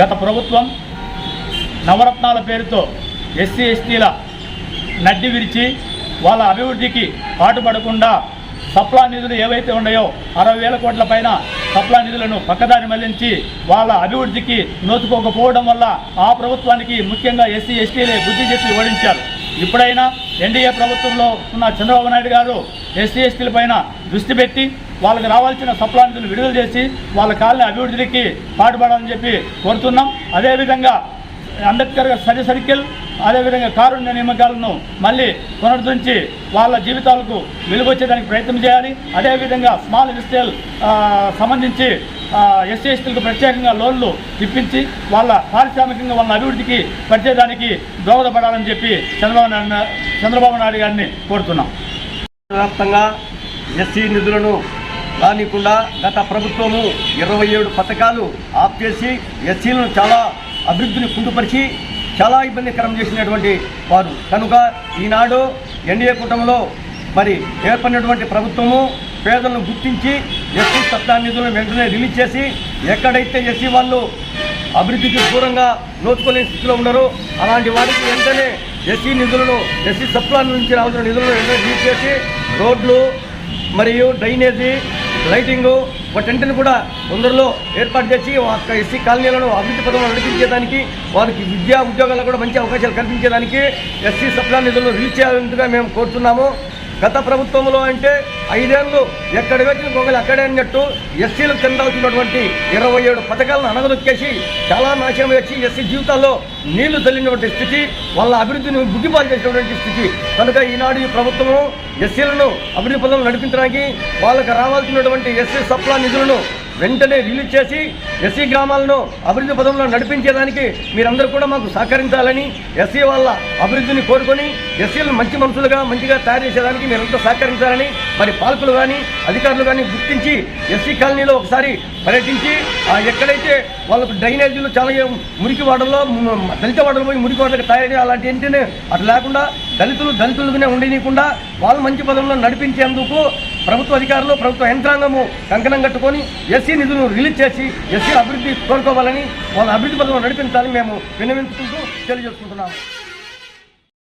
గత ప్రభుత్వం నవరత్నాల పేరుతో ఎస్సీ ఎస్టీల నడ్డి విరిచి వాళ్ళ అభివృద్ధికి పాటుపడకుండా సప్లా నిధులు ఏవైతే ఉన్నాయో అరవై వేల కోట్ల పైన సప్లా నిధులను పక్కదారి మళ్ళించి వాళ్ళ అభివృద్ధికి నోచుకోకపోవడం వల్ల ఆ ప్రభుత్వానికి ముఖ్యంగా ఎస్సీ ఎస్టీలే బుద్ధి చెప్పి ఓడించారు. ఇప్పుడైనా ఎన్డీఏ ప్రభుత్వంలో ఉన్న చంద్రబాబు నాయుడు గారు ఎస్సీ ఎస్టీల పైన దృష్టి పెట్టి వాళ్ళకి రావాల్సిన సప్లాన్తులు విడుదల చేసి వాళ్ళ కాలనీ అభివృద్ధికి పాటుపడాలని చెప్పి కోరుతున్నాం. అదేవిధంగా అంబేద్కర్ సరి సర్కిల్ అదేవిధంగా కారుణ్య నియామకాలను మళ్ళీ పునరుద్ధరించి వాళ్ళ జీవితాలకు వెలుగొచ్చేదానికి ప్రయత్నం చేయాలి. అదేవిధంగా స్మాల్ ఇండస్ట్రియల్ సంబంధించి ఎస్సీ ఎస్టీలకు ప్రత్యేకంగా లోన్లు ఇప్పించి వాళ్ళ పారిశ్రామికంగా వాళ్ళ అభివృద్ధికి పరిచేదానికి దోహదపడాలని చెప్పి చంద్రబాబు నాయుడు చంద్రబాబు నాయుడు గారిని కోరుతున్నాం. వ్యాప్తంగా ఎస్సీ నిధులను కానీకుండా గత ప్రభుత్వము ఇరవై ఏడు పథకాలు ఆఫ్ చేసి ఎస్సీలను చాలా అభివృద్ధిని కుంటుపరిచి చాలా ఇబ్బందికరం చేసినటువంటి వారు. కనుక ఈనాడు ఎన్డీఏ కూటమిలో మరి ఏర్పడినటువంటి ప్రభుత్వము పేదలను గుర్తించి ఎస్సీ సత్తా నిధులను వెంటనే రిలీజ్ చేసి ఎక్కడైతే ఎస్సీ వాళ్ళు అభివృద్ధికి దూరంగా నోచుకోలేని స్థితిలో ఉన్నారో అలాంటి వారికి వెంటనే ఎస్సీ నిధులను ఎస్సీ సప్లా నుంచి రావాల్సిన నిధులను వెంటనే రిలీజ్ చేసి రోడ్లు మరియు డ్రైనేజీ లైటింగు టెంట్ని కూడా తొందరలో ఏర్పాటు చేసి ఒక ఎస్సీ కాలనీలను అభివృద్ధి పదంలో నడిపించేదానికి వారికి విద్యా ఉద్యోగాల్లో కూడా మంచి అవకాశాలు కల్పించేదానికి ఎస్సీ సప్లా నిధులను రీచ్ చేయాలంటుగా మేము కోరుతున్నాము. గత ప్రభుత్వంలో అంటే ఐదేళ్ళు ఎక్కడ పెట్టిన గొంగలు అక్కడే అన్నట్టు ఎస్సీలకు చెందాల్సినటువంటి ఇరవై ఏడు పథకాలను అనగదొక్కేసి చాలా నాశనం వచ్చి ఎస్సీ జీవితాల్లో నీళ్ళు చల్లినటువంటి స్థితి వాళ్ళ అభివృద్ధిని బుద్ధిపాలు చేసినటువంటి స్థితి. కనుక ఈనాడు ఈ ప్రభుత్వము ఎస్సీలను అభివృద్ధి పనులు నడిపించడానికి వాళ్ళకు రావాల్సినటువంటి ఎస్సీ సప్లా నిధులను వెంటనే రిలీజ్ చేసి ఎస్సీ గ్రామాలను అభివృద్ధి పదంలో నడిపించేదానికి మీరందరూ కూడా మాకు సహకరించాలని ఎస్సీ వాళ్ళ అభివృద్ధిని కోరుకొని ఎస్సీలను మంచి మనుషులుగా మంచిగా తయారు చేసేదానికి మీరంతా సహకరించాలని మరి పాలకులు కానీ అధికారులు కానీ గుర్తించి ఎస్సీ కాలనీలో ఒకసారి పర్యటించి ఎక్కడైతే వాళ్ళకు డ్రైనేజీలు చాలా మురికి వాడల్లో దళిత వాడలు పోయి మురికి వాడలకు తయారు అలాంటి ఏంటనే అట్లా లేకుండా దళితులు దళితులుగానే ఉండనీయకుండా వాళ్ళు మంచి పదంలో నడిపించేందుకు ప్రభుత్వ అధికారులు ప్రభుత్వ యంత్రాంగము కంకణం కట్టుకొని ఎస్సీ నిధులను రిలీజ్ చేసి ఎస్సీ అభివృద్ధి కోరుకోవాలని వాళ్ళ అభివృద్ధి పథకం నడిపించాలని మేము విన్నవించుకుంటూ తెలియజేసుకుంటున్నాము.